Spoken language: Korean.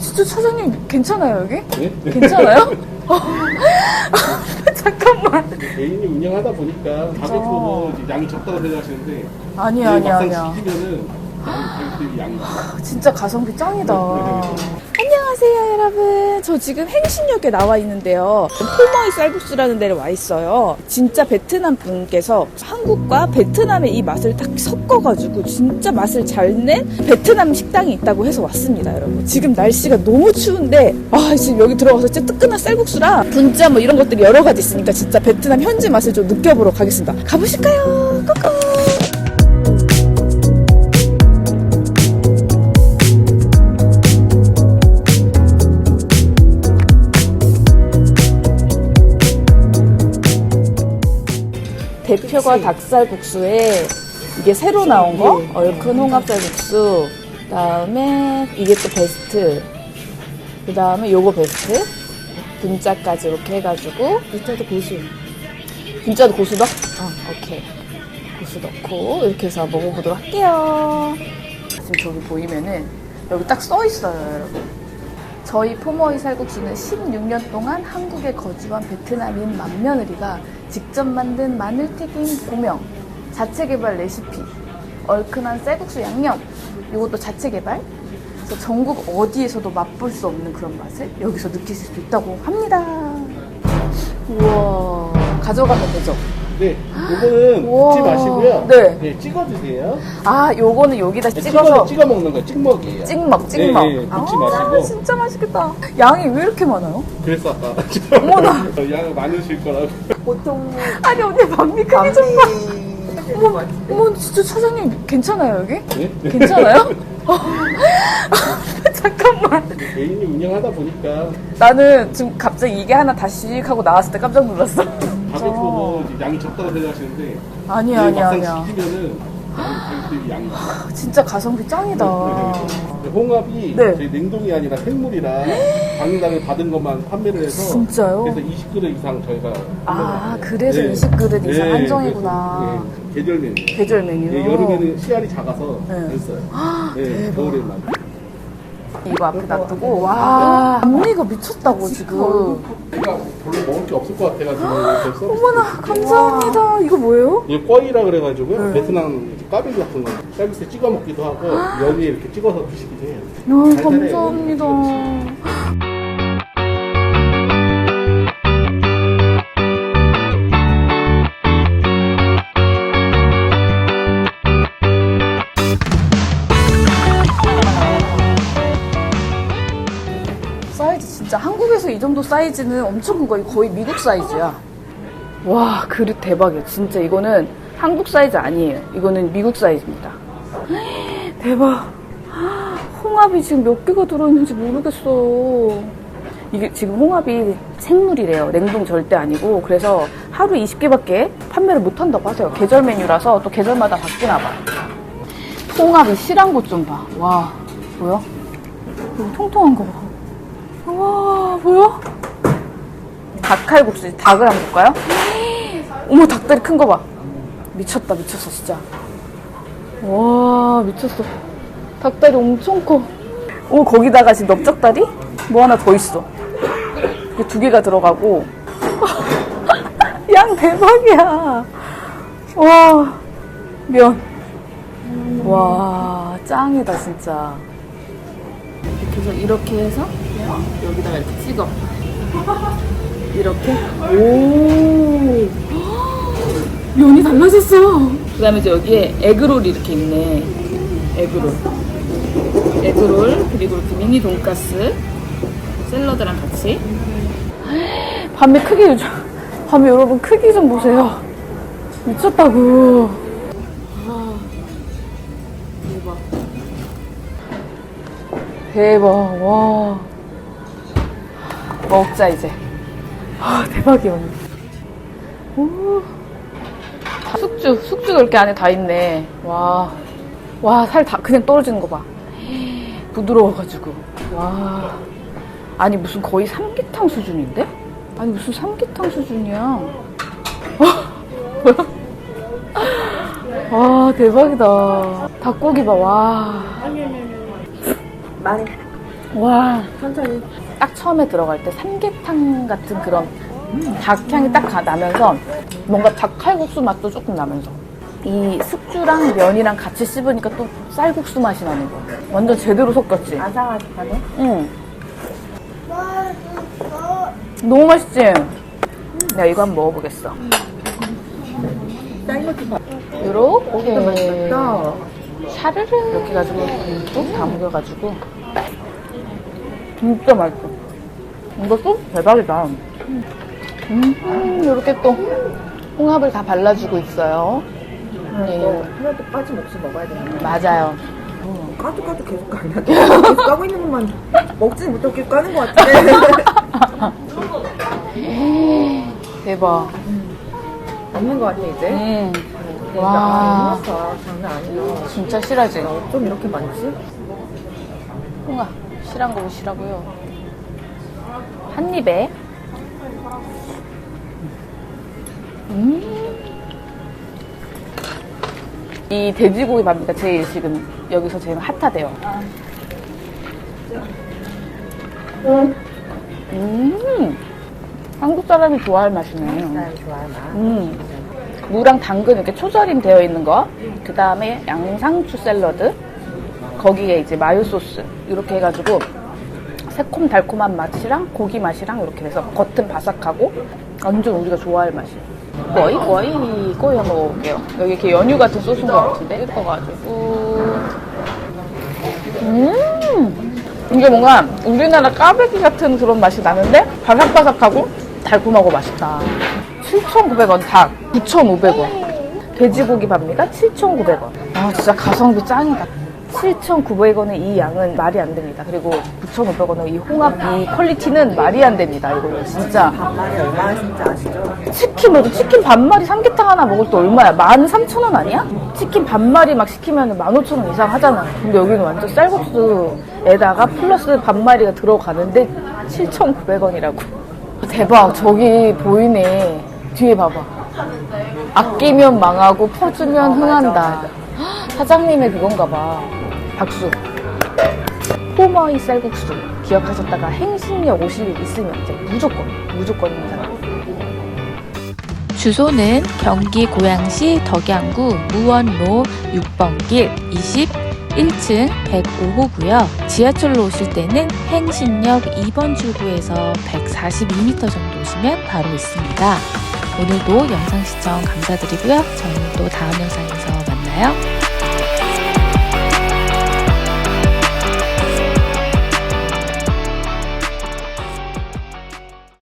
진짜 사장님 괜찮아요 여기? 네? 괜찮아요? 잠깐만. 개인이 운영하다 보니까 가격 보고 이제 양이 적다고 생각하시는데 아니야 아니야 막상 아니야. 지키면은 가격들이 양이 진짜 가성비 짱이다. 안녕하세요, 여러분. 저 지금 행신역에 나와 있는데요. 폴머이 쌀국수라는 데를 와 있어요. 진짜 베트남 분께서 한국과 베트남의 이 맛을 딱 섞어가지고 진짜 맛을 잘 낸 베트남 식당이 있다고 해서 왔습니다, 여러분. 지금 날씨가 너무 추운데, 아, 지금 여기 들어가서 진짜 뜨끈한 쌀국수랑 분짜 뭐 이런 것들이 여러 가지 있으니까 진짜 베트남 현지 맛을 좀 느껴보러 가겠습니다. 가보실까요? 고고! 대표가 닭살 국수에 이게 새로 나온 거? 얼큰 홍합살 국수. 그다음에 이게 또 베스트. 그다음에 요거 베스트. 분짜까지 이렇게 해가지고. 밑에도 고수. 분짜도 고수 넣어? 어 오케이. 고수 넣고 이렇게 해서 먹어보도록 할게요. 지금 저기 보이면은 여기 딱 써 있어요 여러분. 저희 포머이 살국수는 16년 동안 한국에 거주한 베트남인 맏며느리가 직접 만든 마늘튀김 고명, 자체 개발 레시피, 얼큰한 쌀국수 양념, 이것도 자체 개발. 그래서 전국 어디에서도 맛볼 수 없는 그런 맛을 여기서 느끼실 수 있다고 합니다. 우와, 가져가면 되죠? 네, 요거는 우와. 굽지 마시고요. 네. 찍어 드세요. 아, 요거는 여기다 찍어 찍어서 찍어 먹는 거 찍먹이에요. 찍먹, 찍먹. 네, 네, 굽지 아, 마시고. 진짜 맛있겠다. 양이 왜 이렇게 많아요? 그래서 아까 어머나. 양 많으실 거라고. 보통 아니, 언니 반미 크기 좀 봐. 어머, 어머, 진짜 사장님 괜찮아요 여기? 네? 괜찮아요? 잠깐만. 개인이 운영하다 보니까 나는 지금 갑자기 이게 하나 다시 하고 나왔을 때 깜짝 놀랐어. 가격 양이 적다고 생각하시는데 아니 야, 아니 야, 막상 아니야. 지키면은 가격들이 양이 진짜 가성비 짱이다. 네, 홍합이 네. 저희 냉동이 아니라 생물이라 방문당에 받은 것만 판매를 해서 진짜요? 그래서 20그릇 이상 저희가 아, 그래서 해요. 20그릇 이상 네, 한정이구나. 그래서, 네, 계절 메뉴. 계절 메뉴. 네, 여름에는 씨알이 작아서 네. 안 써요. 네, 겨울에만. 이거 앞에 놔두고 와 언니가 미쳤다고 지금. 제가 별로 먹을 게 없을 것 같아가지고 이렇게 어머나 감사합니다. 이거 뭐예요? 이게 꿔이라 그래가지고요. 네. 베트남 꽈배기 같은 거 서비스에 찍어 먹기도 하고 여기에 이렇게 찍어서 드시기도 해요. 아, 달달해요. 감사합니다. 사이즈 진짜 한국에서 이 정도 사이즈는 엄청 큰 거, 이거 거의 미국 사이즈야. 와, 그릇 대박이야. 진짜 이거는 한국 사이즈 아니에요. 이거는 미국 사이즈입니다. 대박. 홍합이 지금 몇 개가 들어있는지 모르겠어. 이게 지금 홍합이 생물이래요. 냉동 절대 아니고. 그래서 하루 20개밖에 판매를 못 한다고 하세요. 계절 메뉴라서 또 계절마다 바뀌나 봐. 홍합이 실한 것좀 봐. 와, 뭐야? 여기 통통한 거 봐. 와, 뭐야? 닭칼국수, 닭을 한번 볼까요? 어머, 닭다리 큰 거 봐. 미쳤다, 미쳤어, 진짜. 와, 미쳤어. 닭다리 엄청 커. 오, 거기다가 지금 넓적다리? 뭐 하나 더 있어. 이게 두 개가 들어가고. 양 대박이야. 와, 면. 와, 짱이다, 진짜. 이렇게 해서, 이렇게 해서, 여기다가 이렇게 찍어. 이렇게. 오. 면이 달라졌어. 그 다음에 여기에 에그롤이 이렇게 있네. 에그롤. 에그롤, 그리고 이렇게 미니 돈가스. 샐러드랑 같이. 밤에 크기 좀, 밤에 여러분 크기 좀 보세요. 미쳤다고. 아, 대박. 대박, 와. 먹자, 이제. 아, 대박이야, 오늘. 오. 숙주, 숙주가 이렇게 안에 다 있네. 와. 와, 살 다 그냥 떨어지는 거 봐. 부드러워가지고. 와. 아니, 무슨 거의 삼계탕 수준인데? 아니, 무슨 삼계탕 수준이야. 뭐야? 와, 대박이다. 닭고기 봐, 와. 많이 와, 천천히. 딱 처음에 들어갈 때 삼계탕 같은 그런 닭향이 딱 가- 나면서 뭔가 닭칼국수 맛도 조금 나면서 이 숙주랑 면이랑 같이 씹으니까 또 쌀국수 맛이 나는 거야. 완전 제대로 섞였지? 아삭아삭하네. 응. 너무 맛있지? 내가 이거 한번 먹어보겠어. 쌀국수 밥. 요렇게. 맛있다. 샤르르 이렇게 해가지고 뚝 담겨가지고 진짜 맛있어. 이거 소스 대박이다. 음, 이렇게 또 홍합을 다 발라주고 있어요. 네. 이거 하나도 빠짐없이 먹어야 되는 맞아요. 까도 까도 계속 까냐. 계속 까고 있는 것만 먹지 못하고 계속 까는 것 같은데. 대박. 없는 것 같아, 이제. 음, 근데 와. 와. 아, 장난 아니다. 진짜 실하지? 어쩜 이렇게 많지? 홍합. 실한 거고 실하고요. 한 입에. 음. 이 돼지고기 밥이가 제일 지금 여기서 제일 핫하대요. 음. 한국 사람이 좋아할 맛이네. 난 좋아할 맛. 음. 무랑 당근 이렇게 초절임 되어 있는 거. 그 다음에 양상추 샐러드. 거기에 이제 마요 소스. 이렇게 해가지고 새콤달콤한 맛이랑 고기 맛이랑 이렇게 해서 겉은 바삭하고 완전 우리가 좋아할 맛이에요. 거의 거의 한번 먹어볼게요. 여기 이렇게 연유 같은 소스인 것 같은데 섞어가지고 음 이게 뭔가 우리나라 까베기 같은 그런 맛이 나는데 바삭바삭하고 달콤하고 맛있다. 7,900원 닭 9,500원 돼지고기 밥미가 7,900원 아 진짜 가성비 짱이다 7,900원의 이 양은 말이 안 됩니다 그리고 9,500원의 이 홍합 이 퀄리티는 말이 안 됩니다 이거는 진짜 반말이 얼마나 진지 아시죠? 치킨 너도 치킨 반마리 삼계탕 하나 먹을 때 얼마야? 13,000원 아니야? 치킨 반마리 막 시키면 15,000원 이상 하잖아. 근데 여기는 완전 쌀국수에다가 플러스 반마리가 들어가는데 7,900원이라고. 대박. 저기 보이네. 뒤에 봐봐. 아끼면 망하고 퍼주면 흥한다. 헉, 사장님의 그건가 봐. 박수. 포머이 쌀국수 기억하셨다가 행신역 오실 일 있으면 이제 무조건 무조건입니다. 주소는 경기 고양시 덕양구 무원로 6번 길 21층 105호고요. 지하철로 오실 때는 행신역 2번 출구에서 142m 정도 오시면 바로 있습니다. 오늘도 영상 시청 감사드리고요. 저희는 또 다음 영상에서 만나요.